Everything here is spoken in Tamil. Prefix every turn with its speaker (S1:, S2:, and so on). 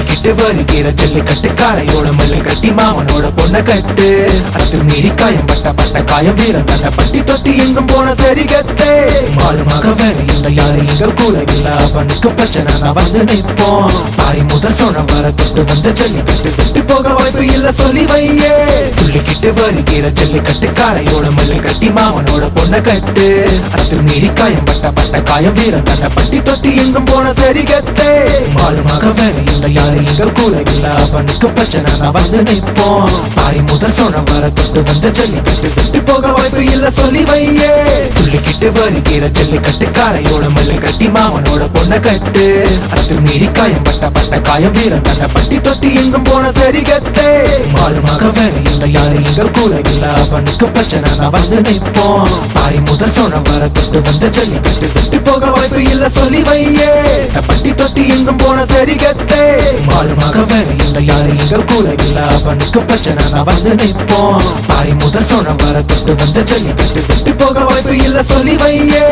S1: துள்ளிக்கிட்டு வருகிற ஜல்லிக்கட்டு காளையோட மல்லு கட்டி மாமனோட பொண்ண கட்டு. அது மீறி காயம் பட்ட பட்ட காயம் வீரம் தன்னை பட்டி தொட்டி எங்கும் போன சரி கத்து மாறுமாக வேற இந்த யாரு எங்க கூட இல்ல. அவனுக்கு பிரச்சனை நான் வந்து நிற்போம். பாரி முதல் சொன்ன வர தொட்டு வந்த ஜல்லிக்கட்டு விட்டு போக வாய்ப்பு இல்ல சொல்லி வையே. துள்ளிக்கிட்டு வருகிற ஜல்லிக்கட்டு காளையோட மல்லு கட்டி மாமனோட பொண்ண கட்டு. அது மீறி காயம் பட்ட பட்ட காயம் வீரம் தன்னை பட்டி தொட்டி எங்கும் போன சரி கத்தே மாலுமாக வேற இந்த யாரு இங்க கூட இல்ல அவனுக்கு பிரச்சனை நான் வந்து நிற்போம். தாய் முதல் சொன்ன வர தொட்டு வந்த ஜல்லிக்கட்டு விட்டு போக வாய்ப்பு இல்ல சொல்லி வையே. துள்ளிக்கிட்டு வருகிற ஜல்லிக்கட்டு காரையோட மல்லு கட்டி மாமனோட பொண்ண கட்டு. அது மீறி காயம் பட்ட பட்ட காயம் வீரன் தன்னை பட்டி தொட்டி எங்கும் போன சரி கத்தே மாலுமாக வேற இந்த யாரு இங்க கூட இல்ல அவனுக்கு பிரச்சனை நான் வந்து நிற்போம். தாய் முதல் சொன்ன வர தொட்டு வந்த ஜல்லிக்கட்டு விட்டு போக வாய்ப்பு இல்ல சொல்லி வையே. தொட்டி போன சரி கத்தே மாலுமாக இந்த யாரு எங்க கூட இல்ல அவனுக்கு பிரச்சனை. நான் வந்து நிற்போம். பாரி முதல் சொன்ன வர தொட்டு வந்து சொல்லி கட்டு விட்டு போக வாய்ப்பு இல்ல சொல்லி வையே.